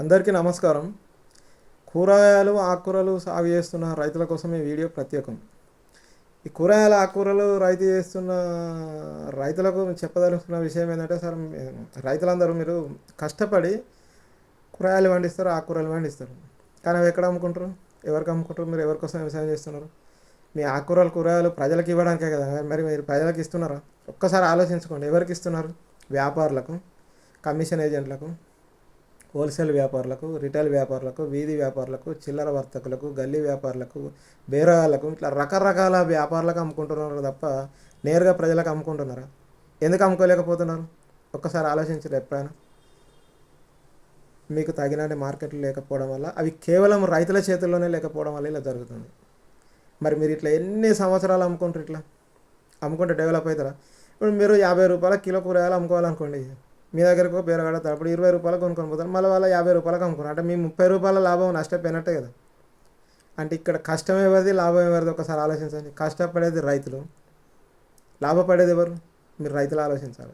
అందరికీ నమస్కారం. కూరగాయలు ఆకుకూరలు సాగు చేస్తున్న రైతుల కోసం ఈ వీడియో ప్రత్యేకం. ఈ కూరగాయల ఆకుకూరలు రైతు చేస్తున్న రైతులకు చెప్పదలుచుకున్న విషయం ఏంటంటే సార్ రైతులందరూ మీరు కష్టపడి కూరగాయలు పండిస్తారు ఆకుకూరలు పండిస్తారు. కానీ అవి ఎక్కడ అమ్ముకుంటారు? ఎవరికి అమ్ముకుంటారు? మీరు ఎవరి కోసం వ్యవసాయం చేస్తున్నారు? మీ ఆకుకూరలు కూరగాయలు ప్రజలకు ఇవ్వడానికే కదా? మరి మీరు ప్రజలకు ఇస్తున్నారా? ఒక్కసారి ఆలోచించుకోండి. ఎవరికి ఇస్తున్నారు? వ్యాపారులకు కమిషన్ ఏజెంట్లకు. హోల్సేల్ వ్యాపారులకు రిటైల్ వ్యాపారులకు వీధి వ్యాపారులకు చిల్లర వర్తకులకు గల్లీ వ్యాపారులకు బేరగాళ్ళకు ఇట్లా రకరకాల వ్యాపారులకు అమ్ముకుంటున్నారు తప్ప నేరుగా ప్రజలకు అమ్ముకుంటున్నారా? ఎందుకు అమ్ముకోలేకపోతున్నారు? ఒక్కసారి ఆలోచించరు ఎప్పుడైనా? మీకు తగినన్ని మార్కెట్లు లేకపోవడం వల్ల అవి కేవలం రైతుల చేతుల్లోనే లేకపోవడం వల్ల ఇలా జరుగుతుంది. మరి మీరు ఇట్లా ఎన్ని సంవత్సరాలు అమ్ముకుంటారు ఇట్లా? అమ్ముకుంటే డెవలప్ అవుతారా? ఇప్పుడు మీరు యాభై రూపాయల కిలో కూరగాయలు అమ్ముకోవాలనుకోండి మీ దగ్గరకు బేరగాడ అప్పుడు ఇరవై రూపాయలకు కొనుక్కొని పోతారు. మళ్ళీ వాళ్ళ యాభై రూపాయలకు అమ్ముకున్నారు అంటే మీ ముప్పై రూపాయల లాభం నష్టపోయినట్టే కదా. అంటే ఇక్కడ కష్టం ఎవరిది లాభం ఎవరిది? ఒకసారి ఆలోచించండి. కష్టపడేది రైతులు. లాభపడేది ఎవరు? మీరు రైతులు ఆలోచించాలి.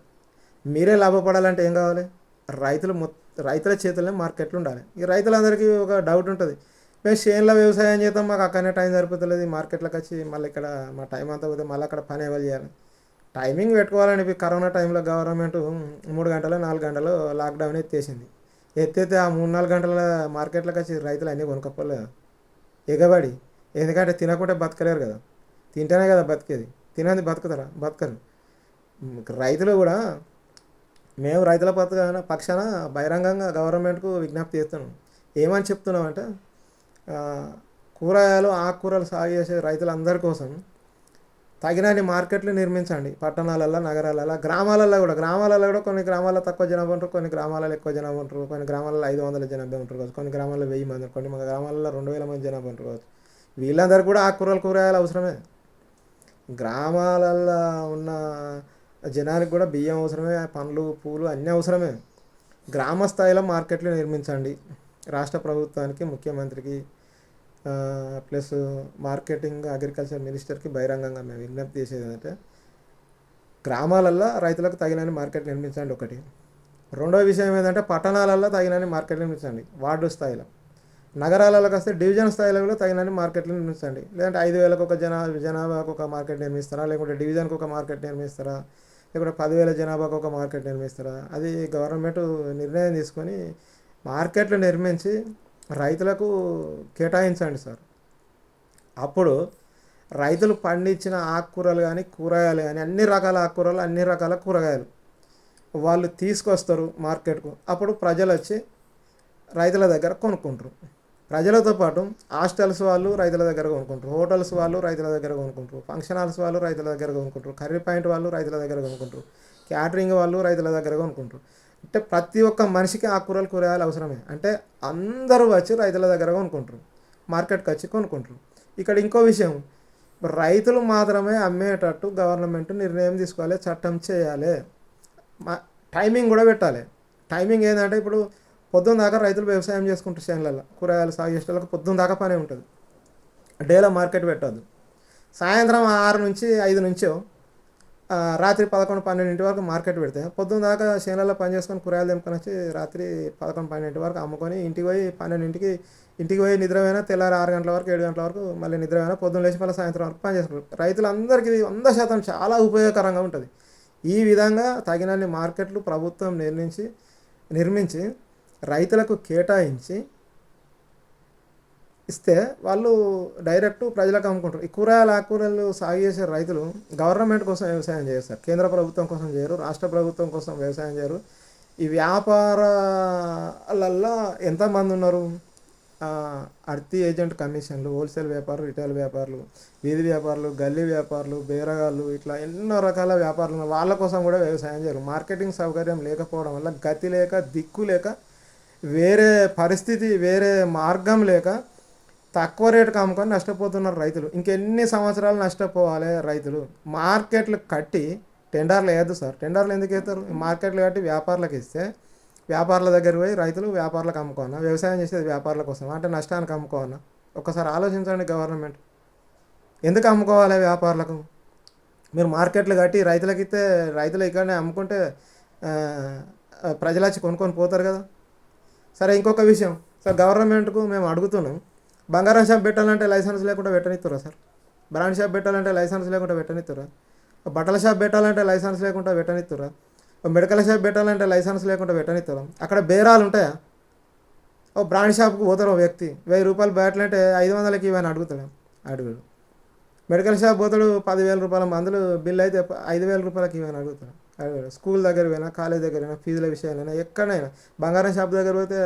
మీరే లాభపడాలంటే ఏం కావాలి? రైతులు మొ రైతుల చేతుల్లో మార్కెట్లు ఉండాలి. ఈ రైతులందరికీ ఒక డౌట్ ఉంటుంది. మేము చేనులో వ్యవసాయం చేద్దాం మాకు అక్కడనే టైం సరిపోతలేదు. మార్కెట్లోకి వచ్చి మళ్ళీ ఇక్కడ మా టైం అంతా పోతే మళ్ళీ అక్కడ పని ఎవరు చేయాలి? టైమింగ్ పెట్టుకోవాలని కరోనా టైంలో గవర్నమెంట్ మూడు గంటలు నాలుగు గంటలు లాక్డౌన్ ఎత్తేసింది. ఎత్తేతే ఆ మూడు నాలుగు గంటల మార్కెట్లోకి వచ్చి రైతులు అన్నీ కొనుక్కోలేదు ఎగబడి. ఎందుకంటే తినకుంటే బతకలేరు కదా. తింటేనే కదా బతికేది. తినంది బతుకుతారా? బతకరు. రైతులు కూడా మేము రైతుల పథకాన పక్షాన బహిరంగంగా గవర్నమెంట్కు విజ్ఞప్తి చేస్తున్నాం. ఏమని చెప్తున్నామంటే కూరగాయలు ఆకుకూరలు సాగు చేసే రైతులందరి కోసం తగినన్ని మార్కెట్లు నిర్మించండి. పట్టణాలలో నగరాలలో గ్రామాలలో కూడా. గ్రామాలలో కూడా కొన్ని గ్రామాల్లో తక్కువ జనాభా ఉంటారు కొన్ని గ్రామాలలో ఎక్కువ జనాభా ఉంటారు కొన్ని గ్రామాలలో ఐదు వందల జనాభా ఉంటారు కావచ్చు కొన్ని గ్రామాల్లో వెయ్యి మంది కొన్ని మన గ్రామాలలో రెండు వేల మంది జనాభా ఉంటారు కావచ్చు. వీళ్ళందరూ కూడా ఆకుకూరలు కూరగాయలు అవసరమే. గ్రామాలలో ఉన్న జనానికి కూడా బియ్యం అవసరమే పండ్లు పూలు అన్నీ అవసరమే. గ్రామ స్థాయిలో మార్కెట్లు నిర్మించండి. రాష్ట్ర ప్రభుత్వానికి ముఖ్యమంత్రికి ప్లస్ మార్కెటింగ్ అగ్రికల్చర్ మినిస్టర్కి బహిరంగంగా మేము విజ్ఞప్తి చేసేది ఏంటంటే గ్రామాలల్లో రైతులకు తగినన్ని మార్కెట్ నిర్మించండి ఒకటి. రెండో విషయం ఏంటంటే పట్టణాలలో తగినన్ని మార్కెట్ నిర్మించండి వార్డు స్థాయిలో. నగరాలకు వస్తే డివిజన్ స్థాయిలో కూడా తగినన్ని మార్కెట్లు నిర్మించండి. లేదంటే ఐదు వేలకు ఒక జనా జనాభాకు ఒక మార్కెట్ నిర్మిస్తారా? లేకుంటే డివిజన్కి ఒక మార్కెట్ నిర్మిస్తారా? లేకుంటే పదివేల జనాభాకు ఒక మార్కెట్ నిర్మిస్తారా? అది గవర్నమెంట్ నిర్ణయం తీసుకొని మార్కెట్లు నిర్మించి రైతులకు కేటాయించండి సార్. అప్పుడు రైతులు పండించిన ఆకుకూరలు కానీ కూరగాయలు కానీ అన్ని రకాల ఆకుకూరలు అన్ని రకాల కూరగాయలు వాళ్ళు తీసుకొస్తారు మార్కెట్కు. అప్పుడు ప్రజలు వచ్చి రైతుల దగ్గర కొనుక్కుంటారు. ప్రజలతో పాటు హాస్టల్స్ వాళ్ళు రైతుల దగ్గర కొనుక్కుంటారు. హోటల్స్ వాళ్ళు రైతుల దగ్గర కొనుక్కుంటారు. ఫంక్షన్ హాల్స్ వాళ్ళు రైతుల దగ్గర కొనుక్కుంటారు. కర్రీ పాయింట్ వాళ్ళు రైతుల దగ్గర కొనుక్కుంటారు. క్యాటరింగ్ వాళ్ళు రైతుల దగ్గర కొనుక్కుంటారు. అంటే ప్రతి ఒక్క మనిషికి ఆకుకూరలు కూరగాయలు అవసరమే. అంటే అందరూ వచ్చి రైతుల దగ్గర కొనుక్కుంటారు. మార్కెట్కి వచ్చి కొనుక్కుంటారు. ఇక్కడ ఇంకో విషయం. రైతులు మాత్రమే అమ్మేటట్టు గవర్నమెంట్ నిర్ణయం తీసుకోవాలి చట్టం చేయాలి. మా టైమింగ్ కూడా పెట్టాలి. టైమింగ్ ఏంటంటే ఇప్పుడు పొద్దున్న దాకా రైతులు వ్యవసాయం చేసుకుంటారు చేనులలో కూరగాయలు సాగు చేసే వాళ్ళకి పొద్దున్న దాకా పని ఉంటుంది. డేలో మార్కెట్ పెట్టద్దు. సాయంత్రం ఆరు నుంచి ఐదు నుంచో రాత్రి పదకొండు పన్నెండింటి వరకు మార్కెట్ పెడితే పొద్దున్న దాకా చేనులలో పని చేసుకొని కూరగాయలు తెంపుకొని వచ్చి రాత్రి పదకొండు పన్నెండింటి వరకు అమ్ముకొని ఇంటికి పోయి పన్నెండింటికి ఇంటికి పోయి నిద్రపోయినా తెల్లారి ఆరు గంటల వరకు ఏడు గంటల వరకు మళ్ళీ నిద్రపోయినా పొద్దున్న లేచి మళ్ళీ సాయంత్రం వరకు పని చేసుకుంటారు. రైతులందరికీ వంద శాతం చాలా ఉపయోగకరంగా ఉంటుంది. ఈ విధంగా తగినన్ని మార్కెట్లు ప్రభుత్వం నిర్మించి నిర్మించి రైతులకు కేటాయించి ఇస్తే వాళ్ళు డైరెక్ట్ ప్రజలకు అమ్ముకుంటారు. ఈ కూరగాయలు ఆకుకూరలు సాగు చేసే రైతులు గవర్నమెంట్ కోసం వ్యవసాయం చేస్తారు. కేంద్ర ప్రభుత్వం కోసం చేయరు రాష్ట్ర ప్రభుత్వం కోసం వ్యవసాయం చేయరు. ఈ వ్యాపారాలల్లో ఎంతమంది ఉన్నారు? అర్తి ఏజెంట్ కమిషన్లు హోల్సేల్ వ్యాపారులు రిటైల్ వ్యాపారులు వీధి వ్యాపారులు గల్లీ వ్యాపారులు బేరగాళ్ళు ఇట్లా ఎన్నో రకాల వ్యాపారులు వాళ్ళ కోసం కూడా వ్యవసాయం చేయరు. మార్కెటింగ్ సౌకర్యం లేకపోవడం వల్ల గతి లేక దిక్కు లేక వేరే పరిస్థితి వేరే మార్గం లేక తక్కువ రేటుకు అమ్ముకొని నష్టపోతున్నారు రైతులు. ఇంకెన్ని సంవత్సరాలు నష్టపోవాలి రైతులు? మార్కెట్లు కట్టి టెండర్లు వేయద్దు సార్. టెండర్లు ఎందుకు వేస్తారు? మార్కెట్లు కట్టి వ్యాపారులకు ఇస్తే వ్యాపారుల దగ్గర పోయి రైతులు వ్యాపారులకు అమ్ముకోవాలన్నా వ్యవసాయం చేసేది వ్యాపారుల కోసం అంటే నష్టానికి అమ్ముకోవాలన్నా ఒకసారి ఆలోచించండి గవర్నమెంట్. ఎందుకు అమ్ముకోవాలి వ్యాపారులకు? మీరు మార్కెట్లు కట్టి రైతులకి ఇస్తే రైతులు ఇక్కడనే అమ్ముకుంటే ప్రజలు వచ్చి కొనుక్కొని పోతారు కదా. సరే ఇంకొక విషయం. సార్ గవర్నమెంట్కు మేము అడుగుతున్నాం. బంగారం షాప్ పెట్టాలంటే లైసెన్స్ లేకుండా పెట్టనిస్తారా సార్? బ్రాండ్ షాప్ పెట్టాలంటే లైసెన్స్ లేకుండా పెట్టనిస్తారా బట్టల షాప్ పెట్టాలంటే లైసెన్స్ లేకుండా పెట్టనిస్తారా మెడికల్ షాప్ పెట్టాలంటే లైసెన్స్ లేకుండా పెట్టనిస్తారా అక్కడ బేరాలు ఉంటాయా? ఓ బ్రాండ్ షాప్కి పోతారు ఓ వ్యక్తి వెయ్యి రూపాయలు బ్యాట్లు ఐదు వందలకి ఇవన్నీ అడుగుతాడు. అడుగుడు మెడికల్ షాప్ పోతాడు పదివేల రూపాయల మందులు బిల్ అయితే ఐదు వేల రూపాయలకి ఇవన్నీ అడుగుతాడు. అడుగుడు స్కూల్ దగ్గర పోయినా కాలేజ్ దగ్గర పోయినా ఫీజుల విషయాలైనా ఎక్కడైనా. బంగారం షాప్ దగ్గర పోతే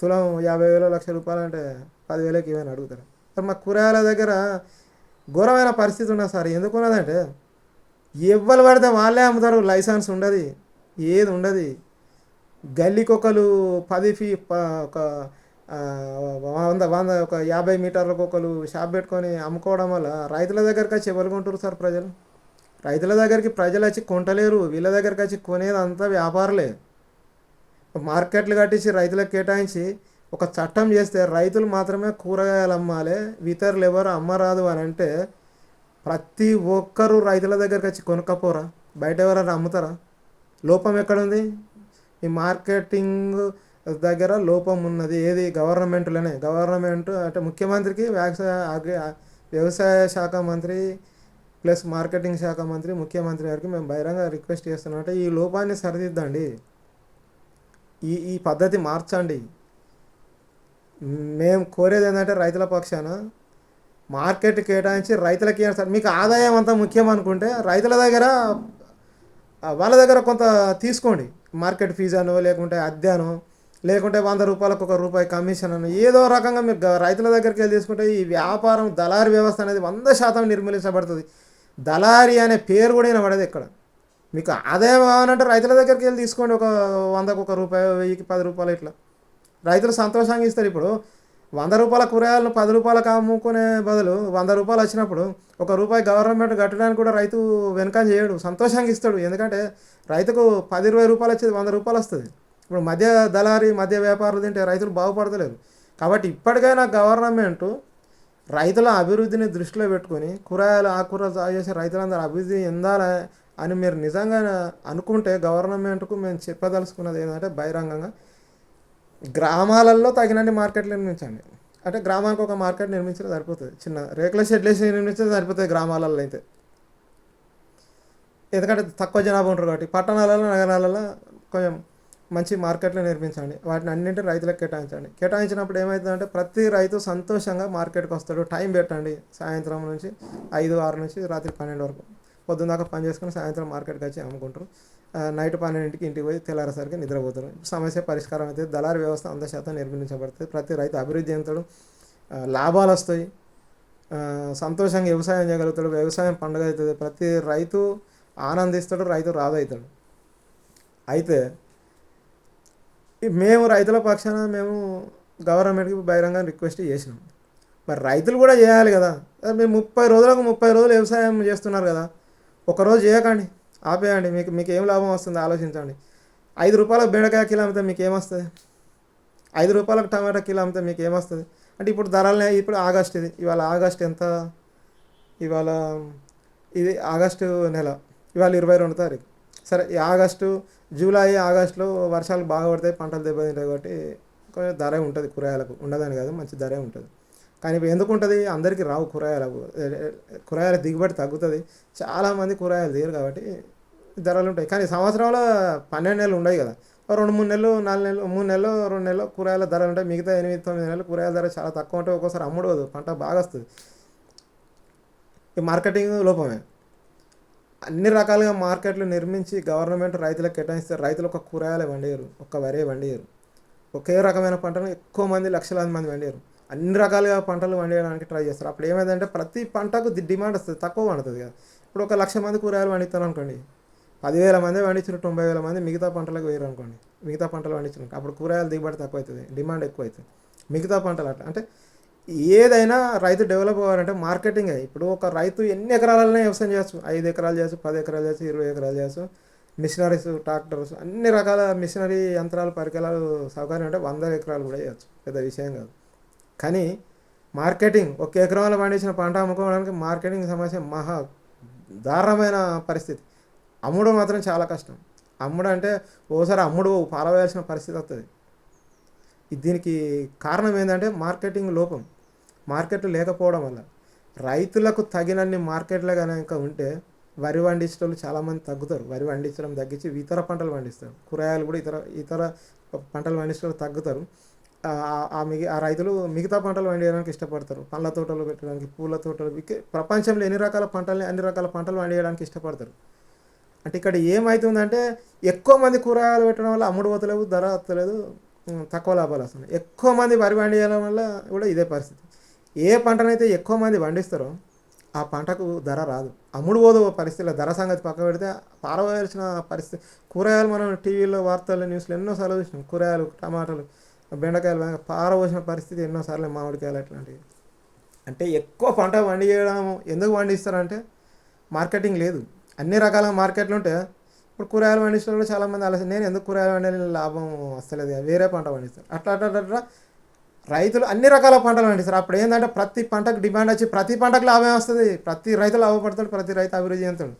తులం యాభై వేలు లక్ష రూపాయలు అంటే పదివేలకి ఏమైనా అడుగుతారు? సార్ మా కూరగాయల దగ్గర ఘోరమైన పరిస్థితి ఉన్నది సార్. ఎందుకున్నదంటే ఎవ్వరు పడితే వాళ్ళే అమ్ముతారు లైసెన్స్ ఉండదు ఏది ఉండదు. గల్లీకొకరు పది ఫీ ఒక వంద వంద ఒక యాభై మీటర్లకు ఒకరు షాప్ పెట్టుకొని అమ్ముకోవడం వల్ల రైతుల దగ్గరికి వచ్చి ఎవరు కొంటారు సార్ ప్రజలు? రైతుల దగ్గరికి ప్రజలు వచ్చి కొంటలేరు వీళ్ళ దగ్గరికి వచ్చి కొనేది అంతా వ్యాపారులే. మార్కెట్లు కట్టించి రైతులకు కేటాయించి ఒక చట్టం చేస్తే రైతులు మాత్రమే కూరగాయలు అమ్మాలి ఇతరులు ఎవరు అమ్మరాదు అని అంటే ప్రతి ఒక్కరూ రైతుల దగ్గరికి వచ్చి కొనుక్కపోరా? బయట ఎవరైనా అమ్ముతారా? లోపం ఎక్కడుంది? ఈ మార్కెటింగ్ దగ్గర లోపం ఉన్నది. ఏది? గవర్నమెంట్లోనే. గవర్నమెంట్ అంటే ముఖ్యమంత్రికి వ్యవసాయ వ్యవసాయ శాఖ మంత్రి ప్లస్ మార్కెటింగ్ శాఖ మంత్రి ముఖ్యమంత్రి గారికి మేము బహిరంగ రిక్వెస్ట్ చేస్తున్నాం. అంటే ఈ లోపాన్ని సరిదిద్దండి. ఈ ఈ పద్ధతి మార్చండి. మేము కోరేది ఏంటంటే రైతుల పక్షాన మార్కెట్ కేటాయించి రైతులకి సార్. మీకు ఆదాయం అంతా ముఖ్యం అనుకుంటే రైతుల దగ్గర వాళ్ళ దగ్గర కొంత తీసుకోండి. మార్కెట్ ఫీజు అనో లేకుంటే అద్దెనో లేకుంటే వంద రూపాయలకు ఒక రూపాయి కమిషన్ అని ఏదో రకంగా మీరు రైతుల దగ్గరికి వెళ్ళి తీసుకుంటే ఈ వ్యాపారం దళారీ వ్యవస్థ అనేది వంద శాతం నిర్మూలించబడుతుంది. దళారీ అనే పేరు కూడా వినబడదు ఇక్కడ. మీకు ఆదాయం కావాలంటే రైతుల దగ్గరికి వెళ్ళి తీసుకోండి ఒక వందకు ఒక రూపాయి వెయ్యికి పది రూపాయలు ఇట్లా. రైతులు సంతోషంగా ఇస్తారు. ఇప్పుడు వంద రూపాయల కూరగాయలను పది రూపాయలకు అమ్ముకునే బదులు వంద రూపాయలు వచ్చినప్పుడు ఒక రూపాయి గవర్నమెంట్ కట్టడానికి కూడా రైతు వెనక చేయడు సంతోషంగా ఇస్తాడు. ఎందుకంటే రైతుకు పది ఇరవై రూపాయలు వచ్చేది వంద రూపాయలు వస్తుంది. ఇప్పుడు మధ్య దళారి మధ్య వ్యాపారులు తింటే రైతులు బాగుపడతలేరు. కాబట్టి ఇప్పటికైనా గవర్నమెంట్ రైతుల అభివృద్ధిని దృష్టిలో పెట్టుకొని కూరగాయలు ఆకుకూరలు సాగు చేసే రైతులందరూ అభివృద్ధి చెందాలి అని మీరు నిజంగా అనుకుంటే గవర్నమెంట్కు మేము చెప్పదలుచుకున్నది ఏంటంటే బహిరంగంగా గ్రామాలలో తగినన్ని మార్కెట్లు నిర్మించండి. అంటే గ్రామానికి ఒక మార్కెట్ నిర్మించడం సరిపోతుంది. చిన్న రేకుల షెడ్లు వేసి నిర్మించడం సరిపోతుంది గ్రామాలలో అయితే. ఎందుకంటే తక్కువ జనాభా ఉంటారు కాబట్టి పట్టణాలలో నగరాలలో కొంచెం మంచి మార్కెట్లు నిర్మించండి. వాటిని అన్నింటి రైతులకు కేటాయించండి. కేటాయించినప్పుడు ఏమవుతుందంటే ప్రతి రైతు సంతోషంగా మార్కెట్కి వస్తాడు. టైం పెట్టండి. సాయంత్రం నుంచి ఐదు ఆరు నుంచి రాత్రి పన్నెండు వరకు. పొద్దున్న దాకా పని చేసుకుని సాయంత్రం మార్కెట్కి వచ్చి అమ్ముకుంటారు. నైట్ పన్నెండింటికి ఇంటికి పోయి తెల్లారేసరికి నిద్రపోతారు. సమస్య పరిష్కారం అయితే దళారి వ్యవస్థ వంద శాతం నిర్మించబడుతుంది. ప్రతి రైతు అభివృద్ధి చెందుతాడు. లాభాలు వస్తాయి. సంతోషంగా వ్యవసాయం చేయగలుగుతాడు. వ్యవసాయం పండుగ అవుతుంది. ప్రతి రైతు ఆనందిస్తాడు రైతు రాదు అవుతాడు. అయితే మేము రైతుల పక్షాన మేము గవర్నమెంట్కి బహిరంగ రిక్వెస్ట్ చేసినాం. మరి రైతులు కూడా చేయాలి కదా. మీరు ముప్పై రోజులకు ముప్పై రోజులు వ్యవసాయం చేస్తున్నారు కదా. ఒకరోజు చేయకండి ఆపేయండి మీకు మీకు ఏం లాభం వస్తుంది ఆలోచించండి. ఐదు రూపాయలకు బెండకాయ కిలో అమ్మితే మీకు ఏమొస్తుంది ఐదు రూపాయలకు టమాటా కిలో అమ్మితే మీకు ఏమొస్తుంది అంటే ఇప్పుడు ధరలనే ఇప్పుడు ఆగస్ట్ ఇది ఇవాళ ఆగస్ట్ ఎంత? ఇవాళ ఇది ఆగస్టు నెల ఇవాళ ఇరవై రెండు తారీఖు. సరే ఈ ఆగస్టు జూలై ఆగస్టులో వర్షాలు బాగా పడతాయి పంటలు దెబ్బతింటాయి కాబట్టి కొంచెం ధర ఉంటుంది కూరగాయలకు ఉండదని కాదు మంచి ధరే ఉంటుంది. కానీ ఇప్పుడు ఎందుకు ఉంటుంది అందరికీ రావు కూరగాయలకు కూరగాయల దిగుబడి తగ్గుతుంది. చాలామంది కూరగాయలు తీయరు కాబట్టి ధరలు ఉంటాయి. కానీ సంవత్సరంలో పన్నెండు నెలలు ఉన్నాయి కదా. రెండు మూడు నెలలు నాలుగు నెలలు మూడు నెలలు రెండు నెలలు కూరగాయల ధరలు ఉంటాయి. మిగతా ఎనిమిది తొమ్మిది నెలలు కూరగాయల ధర చాలా తక్కువ ఉంటాయి ఒక్కోసారి అమ్ముడవదు పంట బాగా వస్తుంది. ఈ మార్కెటింగ్ లోపమే. అన్ని రకాలుగా మార్కెట్లు నిర్మించి గవర్నమెంట్ రైతులకు కేటాయిస్తే రైతులు ఒక కూరగాయలు వండియరు ఒక్క వరే వండియరు ఒకే రకమైన పంటను ఎక్కువ మంది లక్షలాది మంది వండియరు అన్ని రకాలుగా పంటలు వండియడానికి ట్రై చేస్తారు. అప్పుడు ఏమైందంటే ప్రతి పంటకు డిమాండ్ వస్తుంది తక్కువ పండుతుంది కదా. ఇప్పుడు ఒక లక్ష మంది కూరగాయలు పండిస్తారు అనుకోండి. పదివేల మంది పండించిన తొంభై వేల మంది మిగతా పంటలకు వేయరు అనుకోండి. మిగతా పంటలు పండించిన అప్పుడు కూరగాయలు దిగుబడి తక్కువ అవుతుంది డిమాండ్ ఎక్కువ అవుతుంది. మిగతా పంటలు అట్లా. అంటే ఏదైనా రైతు డెవలప్ అవ్వాలంటే మార్కెటింగ్. ఇప్పుడు ఒక రైతు ఎన్ని ఎకరాలనే వ్యవసాయం చేయొచ్చు. ఐదు ఎకరాలు చేయొచ్చు పది ఎకరాలు చేయొచ్చు ఇరవై ఎకరాలు చేయొచ్చు. మిషనరీస్ ట్రాక్టర్స్ అన్ని రకాల మిషనరీ యంత్రాలు పరికరాలు సౌకర్యం అంటే వందల ఎకరాలు కూడా చేయొచ్చు. పెద్ద విషయం కాదు. కానీ మార్కెటింగ్ ఒక ఎకరంలో పండించిన పంట అమ్ముకోవడానికి మార్కెటింగ్ సమస్య మహా దారుణమైన పరిస్థితి. అమ్ముడు మాత్రం చాలా కష్టం. అమ్ముడు అంటే ఓసారి అమ్ముడు పారవేయాల్సిన పరిస్థితి వస్తుంది దీనికి కారణం ఏంటంటే మార్కెటింగ్ లోపం. మార్కెట్ లేకపోవడం వల్ల. రైతులకు తగినన్ని మార్కెట్లో కనుక ఉంటే వరి పండించడం చాలామంది తగ్గుతారు. వరి పండించడం తగ్గించి ఇతర పంటలు పండిస్తారు. కూరగాయలు కూడా ఇతర ఇతర పంటలు పండించడం తగ్గుతారు. ఆ- ఆ మిగి ఆ రైతులు మిగతా పంటలు పండించడానికి ఇష్టపడతారు. పండ్ల తోటలు పెట్టడానికి పూల తోటలు ప్రపంచంలో ఎన్ని రకాల పంటలని అన్ని రకాల పంటలు పండించడానికి ఇష్టపడతారు? అంటే ఇక్కడ ఏమవుతుందంటే ఎక్కువ మంది కూరగాయలు పెట్టడం వల్ల అమ్ముడు పోతలేవు ధర వస్తలేదు తక్కువ లాభాలు వస్తున్నాయి. ఎక్కువ మంది వరి పండించడం వల్ల కూడా ఇదే పరిస్థితి. ఏ పంటనైతే ఎక్కువ మంది పండిస్తారో ఆ పంటకు ధర రాదు. అమ్ముడు పోదు పరిస్థితిలో ధర సంగతి పక్క పెడితే పారవేయాల్సిన పరిస్థితి. కూరగాయలు మనం టీవీలో వార్తల్లో న్యూస్లో ఎన్నోసార్లు చూసినాం. కూరగాయలు టమాటాలు బెండకాయలు పారబోసిన పరిస్థితి ఎన్నోసార్లు మామిడికాయలు అట్లాంటివి. అంటే ఎక్కువ పంట పండించడం ఎందుకు పండిస్తారంటే మార్కెటింగ్ లేదు. అన్ని రకాల మార్కెట్లు ఉంటే ఇప్పుడు కూరగాయలు పండించడం కూడా చాలామంది ఆలోచన నేను ఎందుకు కూరగాయలు పండే లాభం వస్తలేదు. వేరే పంట పండిస్తారు. అట్లా అట్లా అట్లా అట్లా రైతులు అన్ని రకాల పంటలు పండిస్తారు. అప్పుడు ఏంటంటే ప్రతి పంటకు డిమాండ్ వచ్చి ప్రతి పంటకు లాభం వస్తుంది. ప్రతి రైతు లాభపడతాడు ప్రతి రైతు అభివృద్ధి చెందుతాడు.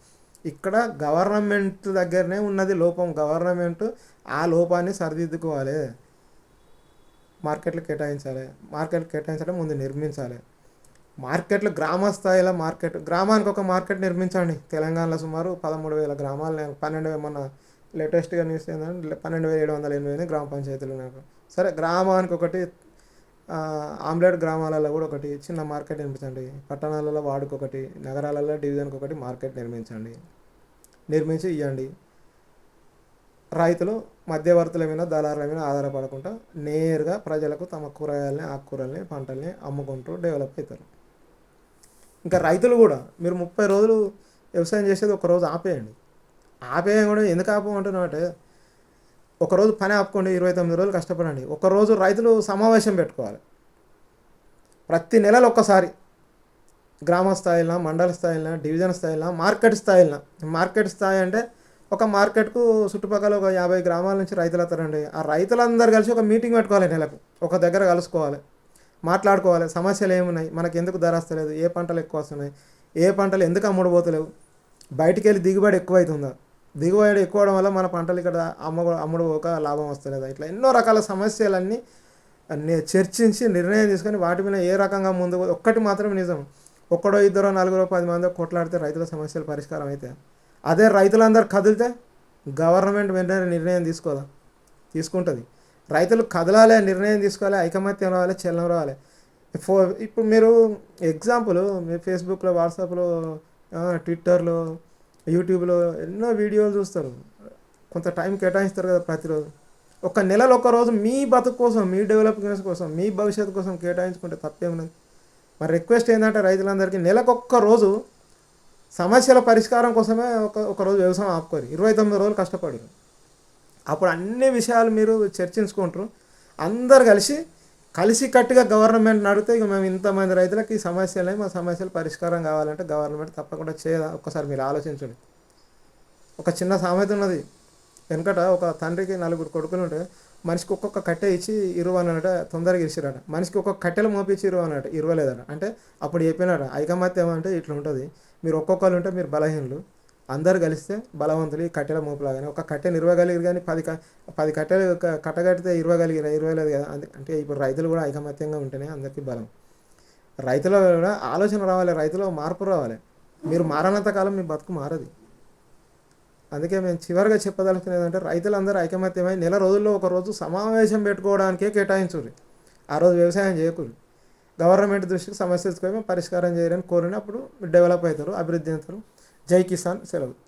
ఇక్కడ గవర్నమెంట్ దగ్గరనే ఉన్నది లోపం. గవర్నమెంట్ ఆ లోపాన్ని సరిదిద్దుకోవాలి. మార్కెట్లు కేటాయించాలి. మార్కెట్లు కేటాయించడం ముందు నిర్మించాలి. మార్కెట్లు గ్రామ స్థాయిలో మార్కెట్ గ్రామానికి ఒక మార్కెట్ నిర్మించండి. తెలంగాణలో సుమారు పదమూడు వేల గ్రామాలు పన్నెండు వేల మొన్న లేటెస్ట్గా న్యూస్ ఏంటంటే పన్నెండు వేల ఏడు వందల ఎనభై ఎనిమిది గ్రామ పంచాయతీలు నాకు సరే గ్రామానికి ఒకటి ఆమ్లెట్ గ్రామాలలో కూడా ఒకటి చిన్న మార్కెట్ నిర్మించండి. పట్టణాలలో వాడుకొకటి ఒకటి నగరాలలో డివిజన్కి ఒకటి మార్కెట్ నిర్మించండి. నిర్మించి ఇవ్వండి రైతులు మధ్యవర్తుల మీద దళారుల మీద ఆధారపడకుండా నేరుగా ప్రజలకు తమ కూరగాయలని ఆకుకూరల్ని పంటల్ని అమ్ముకుంటూ డెవలప్ అవుతారు. ఇంకా రైతులు కూడా మీరు ముప్పై రోజులు వ్యవసాయం చేసేది ఒకరోజు ఆపేయండి. ఆపేయం కూడా ఎందుకు ఆపమంటున్నామంటే ఒకరోజు పని ఆపుకోండి ఇరవై తొమ్మిది రోజులు కష్టపడండి. ఒకరోజు రైతులు సమావేశం పెట్టుకోవాలి. ప్రతి నెలలో ఒక్కసారి గ్రామ స్థాయిలో మండల స్థాయిలో డివిజన్ స్థాయిలో మార్కెట్ స్థాయిలో మార్కెట్ స్థాయి అంటే ఒక మార్కెట్కు చుట్టుపక్కల ఒక యాభై గ్రామాల నుంచి రైతులు వస్తారండి. ఆ రైతులందరూ కలిసి ఒక మీటింగ్ పెట్టుకోవాలి నెలకు. ఒక దగ్గర కలుసుకోవాలి. మాట్లాడుకోవాలి. సమస్యలు ఏమున్నాయి? మనకి ఎందుకు ధర వస్తలేదు? ఏ పంటలు ఎక్కువ వస్తున్నాయి? ఏ పంటలు ఎందుకు అమ్ముడుపోతలేవు? బయటికి వెళ్ళి దిగుబడి ఎక్కువైతుందా? దిగుబడి ఎక్కువ అవడం వల్ల మన పంటలు ఇక్కడ అమ్మ అమ్ముడు పోక లాభం వస్తలేదా? ఇట్లా ఎన్నో రకాల సమస్యలన్నీ చర్చించి నిర్ణయం తీసుకొని వాటి మీద ఏ రకంగా ముందు ఒక్కటి మాత్రం నిజం. ఒక్కడో ఇద్దరో నలుగురో పది మందో కొట్లాడితే రైతుల సమస్యలు పరిష్కారం అయితే అదే రైతులందరూ కదిలితే గవర్నమెంట్ వెంటనే నిర్ణయం తీసుకోదా? తీసుకుంటుంది. రైతులు కదలాలి నిర్ణయం తీసుకోవాలి ఐకమత్యం రావాలి చలనం రావాలి. ఫో ఇప్పుడు మీరు ఎగ్జాంపుల్ మీరు ఫేస్బుక్లో వాట్సాప్లో ట్విట్టర్లో యూట్యూబ్లో ఎన్నో వీడియోలు చూస్తారు. కొంత టైం కేటాయిస్తారు కదా ప్రతిరోజు. ఒక నెలలో ఒక రోజు మీ బతుకు కోసం మీ డెవలప్మెంట్స్ కోసం మీ భవిష్యత్తు కోసం కేటాయించుకుంటే తప్పేమున్నది మరి రిక్వెస్ట్ ఏంటంటే రైతులందరికీ నెలకొక్క రోజు సమస్యల పరిష్కారం కోసమే ఒక ఒకరోజు వ్యవసాయం ఆపుకోరు ఇరవై తొమ్మిది రోజులు కష్టపడరు అప్పుడు అన్ని విషయాలు మీరు చర్చించుకుంటారు. అందరు కలిసి కలిసి కట్టుగా గవర్నమెంట్ నడితే ఇక మేము ఇంతమంది రైతులకు ఈ సమస్యలే మా సమస్యలు పరిష్కారం కావాలంటే గవర్నమెంట్ తప్పకుండా చేయదా ఒక్కసారి మీరు ఆలోచించండి. ఒక చిన్న సామెత ఉన్నది. వెనకట ఒక తండ్రికి నలుగురు కొడుకులు ఉంటే మనిషికి ఒక్కొక్క కట్టె ఇచ్చి ఇరువు అన్నట తొందరగా ఇచ్చిరట మనిషికి ఒక్కొక్క కట్టెలు మోపించి ఇరువు అన్నట ఇరవలేదట. అంటే అప్పుడు చెప్పినట ఐకమత్యం అంటే ఇట్లా ఉంటుంది మీరు ఒక్కొక్కరు ఉంటే మీరు బలహీనులు. అందరు కలిస్తే బలవంతులు ఈ కట్టెల మోపులాగానే. ఒక కట్టెని ఇరవగలిగారు కానీ పది క- పది కట్టెలు కట్ట కట్టితే ఇరవగలిగిరా ఇరవలేదు కదా. అంటే ఇప్పుడు రైతులు కూడా ఐకమత్యంగా ఉంటేనే అందరికీ బలం. రైతుల కూడా ఆలోచన రావాలి రైతులో మార్పు రావాలి. మీరు మారనంత కాలం మీ బతుకు మారదు. అందుకే మేము చివరిగా చెప్పదలుచుకునేది అంటే రైతులందరూ ఐకమత్యమై నెల రోజుల్లో ఒక రోజు సమావేశం పెట్టుకోవడానికే కేటాయించుర్రి. ఆ రోజు వ్యవసాయం చేయకూడదు. గవర్నమెంట్ దృష్టికి సమస్య తీసుకొని పరిష్కారం చేయాలని కోరినప్పుడు డెవలప్ అవుతారు అభివృద్ధి చెందుతారు. జై కిసాన్. సెలవు.